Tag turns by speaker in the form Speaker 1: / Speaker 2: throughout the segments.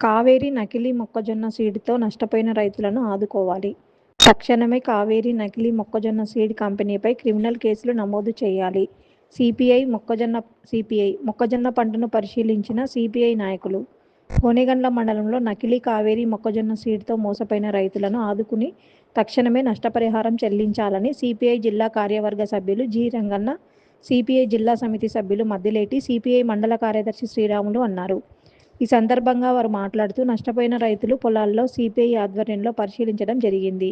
Speaker 1: కావేరి నకిలీ మొక్కజొన్న సీడ్తో నష్టపోయిన రైతులను ఆదుకోవాలి. తక్షణమే కావేరి నకిలీ మొక్కజొన్న సీడ్ కంపెనీపై క్రిమినల్ కేసులు నమోదు చేయాలి. సిపిఐ మొక్కజొన్న సిపిఐ మొక్కజొన్న పంటను పరిశీలించిన సిపిఐ నాయకులు కోనేగండ్ల మండలంలో నకిలీ కావేరి మొక్కజొన్న సీడ్తో మోసపోయిన రైతులను ఆదుకుని తక్షణమే నష్టపరిహారం చెల్లించాలని సిపిఐ జిల్లా కార్యవర్గ సభ్యులు జి. రంగన్న సిపిఐ జిల్లా సమితి సభ్యులు మద్దిలేటి సిపిఐ మండల కార్యదర్శి శ్రీరాములు అన్నారు. ఈ సందర్భంగా వారు మాట్లాడుతూ నష్టపోయిన రైతులు పొలాల్లో సిపిఐ ఆధ్వర్యంలో పరిశీలించడం జరిగింది.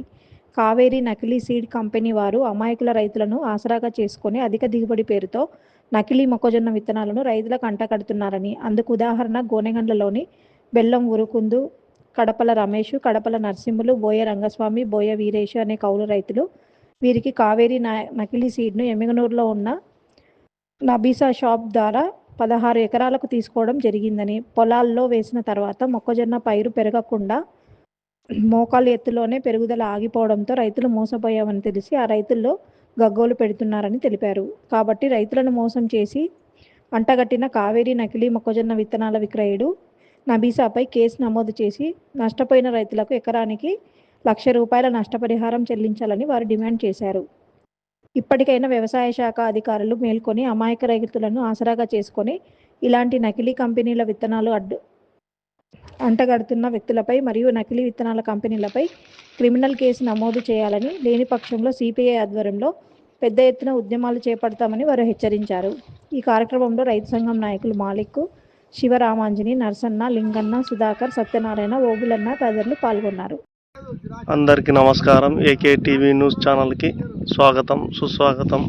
Speaker 1: కావేరీ నకిలీ సీడ్ కంపెనీ వారు అమాయకుల రైతులను ఆసరాగా చేసుకొని అధిక దిగుబడి పేరుతో నకిలీ మొక్కజొన్న విత్తనాలను రైతులకు అంటకడుతున్నారని అందుకు ఉదాహరణ గోనెగండ్లలోని బెల్లం ఉరుకుందు కడపల రమేష్ కడపల నరసింహులు బోయ రంగస్వామి బోయ వీరేష్ అనే కౌలు రైతులు వీరికి కావేరీ నకిలీ సీడ్ను ఎమ్మిగనూరులో ఉన్న నబీసా షాప్ ద్వారా పదహారు ఎకరాలకు తీసుకోవడం జరిగిందని పొలాల్లో వేసిన తర్వాత మొక్కజొన్న పైరు పెరగకుండా మోకాలు ఎత్తులోనే పెరుగుదల ఆగిపోవడంతో రైతులు మోసపోయామని తెలిసి ఆ రైతుల్లో గగ్గోలు పెడుతున్నారని తెలిపారు. కాబట్టి రైతులను మోసం చేసి అంటగట్టిన కావేరీ నకిలీ మొక్కజొన్న విత్తనాల విక్రయుడు నబీసాపై కేసు నమోదు చేసి నష్టపోయిన రైతులకు ఎకరానికి లక్ష రూపాయల నష్టపరిహారం చెల్లించాలని వారు డిమాండ్ చేశారు. ఇప్పటికైనా వ్యవసాయ శాఖ అధికారులు మేల్కొని అమాయక రైతులను ఆసరాగా చేసుకొని ఇలాంటి నకిలీ కంపెనీల విత్తనాలు అడ్డు అంటగడుతున్న వ్యక్తులపై మరియు నకిలీ విత్తనాల కంపెనీలపై క్రిమినల్ కేసు నమోదు చేయాలని లేని పక్షంలో సిపిఐ ఆధ్వర్యంలో పెద్ద ఎత్తున ఉద్యమాలు చేపడతామని వారు హెచ్చరించారు. ఈ కార్యక్రమంలో రైతు సంఘం నాయకులు మాలిక్ శివరామాంజని నర్సన్న లింగన్న సుధాకర్ సత్యనారాయణ ఓబులన్న తదితరులు పాల్గొన్నారు.
Speaker 2: అందరికీ నమస్కారం. ఏకే టీవీ న్యూస్ ఛానల్కి స్వాగతం సుస్వాగతం.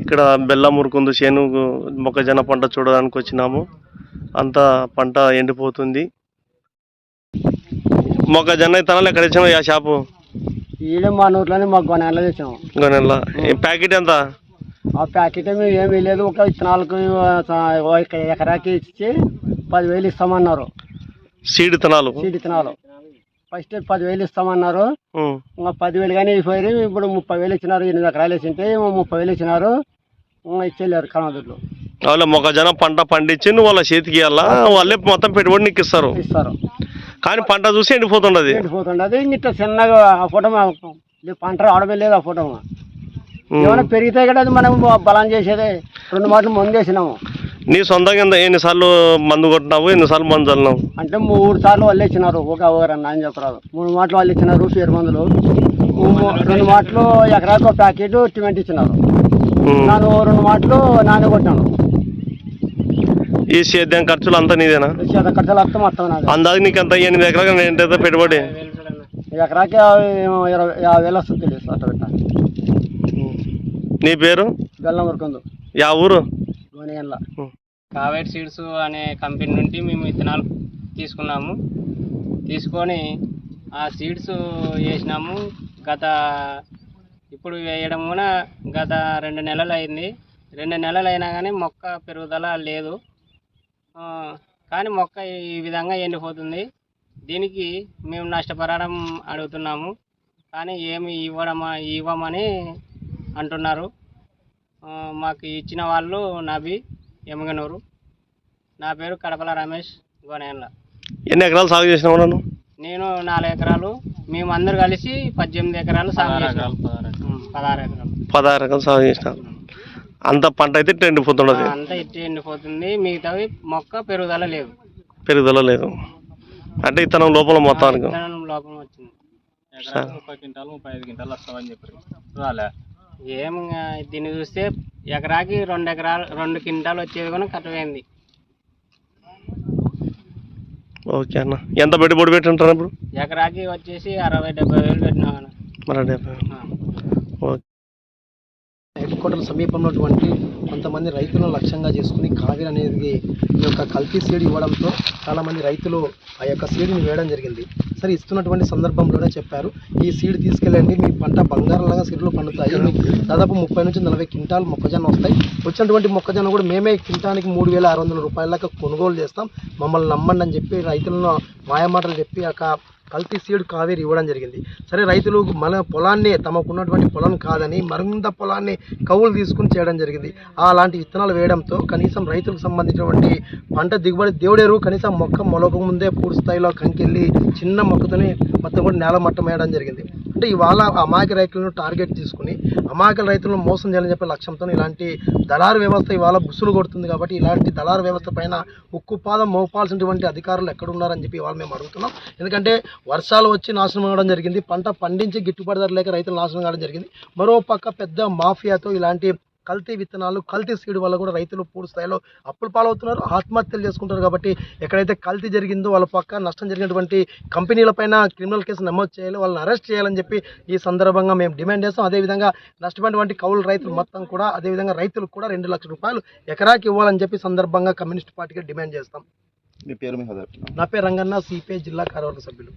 Speaker 2: ఇక్కడ బెల్లం మురుకుందు చేను మొక్కజొన్న పంట చూడడానికి వచ్చినాము. అంతా పంట ఎండిపోతుంది. మొక్కజొన్న విత్తనాలు ఎక్కడ ఇచ్చాము ఆ షాపు?
Speaker 3: ఈడే మా నోట్లోనే మాకు కొనేలా తెచ్చాము
Speaker 2: గొనెల్ల ప్యాకెట్ ఎంత?
Speaker 3: ఆ ప్యాకెట్ ఏమీ ఏమీ లేదు. ఒక విత్తనాలకు ఎకరాకి ఇచ్చి పదివేలు ఇస్తామన్నారు.
Speaker 2: సీడ్ విత్తనాలు.
Speaker 3: సీడ్ విత్తనాలు. ఫస్ట్ పదివేలు ఇస్తామన్నారు. ఇంకా పదివేలు కానీ అయిపోయి ఇప్పుడు ముప్పై వేలు ఇచ్చినారు ఎనిమిది ఎకరాలు వేసింటే ముప్పై వేలు ఇచ్చినారు. ఇంకా ఇచ్చేలేరు కనదుర్లు
Speaker 2: వాళ్ళ మొక్కజొన్న పంట పండించి వాళ్ళ చేతికి ఇవ్వాలా? వాళ్ళే మొత్తం పెట్టుబడి నీకు ఇస్తారు.
Speaker 3: ఇస్తారు.
Speaker 2: కానీ పంట చూసి ఎండిపోతుండదు.
Speaker 3: ఎండిపోతుండదు. ఇంత చిన్నగా ఆ ఫోటో పంట రావడమే లేదు ఆ ఫోటో. ఏమైనా పెరిగితే కూడా అది మనం బలం చేసేదే. రెండు మాటలు మందు వేసినాము.
Speaker 2: నీ సొంతంగా ఎంత- ఎన్నిసార్లు మందు కొట్టినావు? ఎన్నిసార్లు మందు చల్లినావు?
Speaker 3: అంటే మూడు సార్లు వాళ్ళు ఇచ్చినారు. ఒక ఎవరన్నా అని చెప్పరాదు. మూడు మాటలు వాళ్ళు ఇచ్చినారు పేరు మందులు. రెండు మాటలు ఎకరాకు ఒక ప్యాకెట్ టిమెంట్ ఇచ్చినారు.
Speaker 2: ఉం.
Speaker 3: నేను రెండు మాటలు నాన్న కొట్టాను
Speaker 2: ఈ సేద్యం ఖర్చులు అంతా నీదేనా?
Speaker 3: చేత ఖర్చులు వస్తే మొత్తం నాది.
Speaker 2: అందాక నీకు ఎంత ఎనిమిది ఎకరాలు ఎంత పెట్టుబడి?
Speaker 3: ఎకరాకి ఇరవై యాభై వేలు వస్తుంది తెలియదు అట్ట పెట్ట
Speaker 2: నీ పేరు?
Speaker 3: బెల్లం వరకుందు
Speaker 2: యా ఊరు?
Speaker 3: గోనిగండ్ల
Speaker 4: కావేట్ సీడ్స్ అనే కంపెనీ నుండి మేము విత్తనాలు తీసుకున్నాము. తీసుకొని ఆ సీడ్స్ వేసినాము. గత ఇప్పుడు వేయడం కూడా గత రెండు నెలలు అయింది. రెండు నెలలు అయినా కానీ మొక్క పెరుగుదల లేదు. కానీ మొక్క ఈ విధంగా ఎండిపోతుంది. దీనికి మేము నష్టపరిహారం అడుగుతున్నాము. కానీ ఏమి ఇవ్వడమా ఇవ్వమని అంటున్నారు. మాకు ఇచ్చిన వాళ్ళు నబి ఎమగనూరు నా పేరు కడపల రమేష్ గోనేన్ల
Speaker 2: ఎన్ని ఎకరాలు సాగు చేసినావు నన్ను?
Speaker 4: నేను నాలుగు ఎకరాలు మేము అందరు కలిసి పద్దెనిమిది ఎకరాలు సాగు చేసినాం. పదహారు ఎకరాలు.
Speaker 2: పదహారు ఎకరాలు. సాగు చేసినావు. అంత పంట అయితే ఇట్లా ఎండిపోతుండదు.
Speaker 4: అంతా ఇట్టి ఎండిపోతుంది. మిగతావి మొక్క పెరుగుదల లేదు.
Speaker 2: పెరుగుదల లేదు. అంటే ఇతనం లోపల మొత్తానికి.
Speaker 4: విత్తనం లోపం వచ్చింది. ముప్పై క్వింటాలు ముప్పై ఐదు క్వింటాలు వస్తామని చెప్పారు. రాలే. ఏం దీన్ని చూస్తే ఎకరాకి రెండు ఎకరాలు రెండు క్వింటాలు వచ్చేది కూడా కట్టమైంది.
Speaker 2: ఓకే అన్న. ఎంత పెట్టుబడి పెట్టుంటారు ఇప్పుడు?
Speaker 4: ఎకరాకి వచ్చేసి అరవై డెబ్బై వేలు పెట్టినా
Speaker 2: మరి డెబ్బై
Speaker 5: కోటల సమీపంలోటువంటి సమీపంలో ఉన్నటువంటి కొంతమంది రైతులను లక్ష్యంగా చేసుకుని కావేరి అనేది ఈ యొక్క కల్తీ సీడ్ ఇవ్వడంతో చాలామంది రైతులు ఆ యొక్క సీడ్ని వేయడం జరిగింది. సరే ఇస్తున్నటువంటి సందర్భంలోనే చెప్పారు ఈ సీడ్ తీసుకెళ్ళండి మీ పంట బంగారంలాగా సీడ్లు పండుతాయి దాదాపు ముప్పై నుంచి నలభై క్వింటాల్ మొక్కజొన్న వస్తాయి. వచ్చినటువంటి మొక్కజొన్న కూడా మేమే క్వింటానికి మూడు వేల ఆరు వందల రూపాయల కొనుగోలు చేస్తాం. మమ్మల్ని నమ్మండి అని చెప్పి రైతులను మాయమాటలు చెప్పి ఒక కల్తీ సీడ్ కావేరి ఇవ్వడం జరిగింది. సరే రైతులు మన పొలాన్ని తమకున్నటువంటి పొలం కాదని మరింత పొలాన్ని కవులు తీసుకుని చేయడం జరిగింది. అలాంటి విత్తనాలు వేయడంతో కనీసం రైతులకు సంబంధించినటువంటి పంట దిగుబడి దేవుడెరువు కనీసం మొక్క మొలక ముందే పూర్తి స్థాయిలో కంకెళ్ళి చిన్న మొక్కతోనే మొత్తం కూడా నేల మట్టం వేయడం జరిగింది. అంటే ఇవాళ అమాయక రైతులను టార్గెట్ తీసుకుని అమాయక రైతులను మోసం చేయాలని చెప్పే లక్ష్యంతో ఇలాంటి దళారు వ్యవస్థ ఇవాళ బుసులు కొడుతుంది కాబట్టి ఇలాంటి దళారు వ్యవస్థ పైన ఉక్కుపాదం మోపాల్సినటువంటి అధికారులు ఎక్కడున్నారని చెప్పి ఇవాళ మేము అడుగుతున్నాం. ఎందుకంటే వర్షాలు వచ్చి నాశనం అవ్వడం జరిగింది పంట పండించి గిట్టుబాటు ధర లేక రైతులు నాశనం కావడం జరిగింది. మరో పక్క పెద్ద మాఫియాతో ఇలాంటి కల్తీ విత్తనాలు కల్తీ సీడ్ వల్ల కూడా రైతులు పూర్తి స్థాయిలో అప్పులు పాలవుతున్నారు ఆత్మహత్యలు చేసుకుంటారు కాబట్టి ఎక్కడైతే కల్తీ జరిగిందో వాళ్ళ పక్క నష్టం జరిగినటువంటి కంపెనీలపైన క్రిమినల్ కేసు నమోదు చేయాలి వాళ్ళని అరెస్ట్ చేయాలని చెప్పి ఈ సందర్భంగా మేము డిమాండ్ చేస్తాం. అదేవిధంగా నష్టపోయినటువంటి కౌలు రైతులు మొత్తం కూడా అదేవిధంగా రైతులకు కూడా రెండు లక్షల రూపాయలు ఎకరాకి ఇవ్వాలని చెప్పి సందర్భంగా కమ్యూనిస్ట్ పార్టీగా డిమాండ్ చేస్తాం. నా పేరు రంగన్న సిపిఐ జిల్లా కార్యవర్గ సభ్యులు.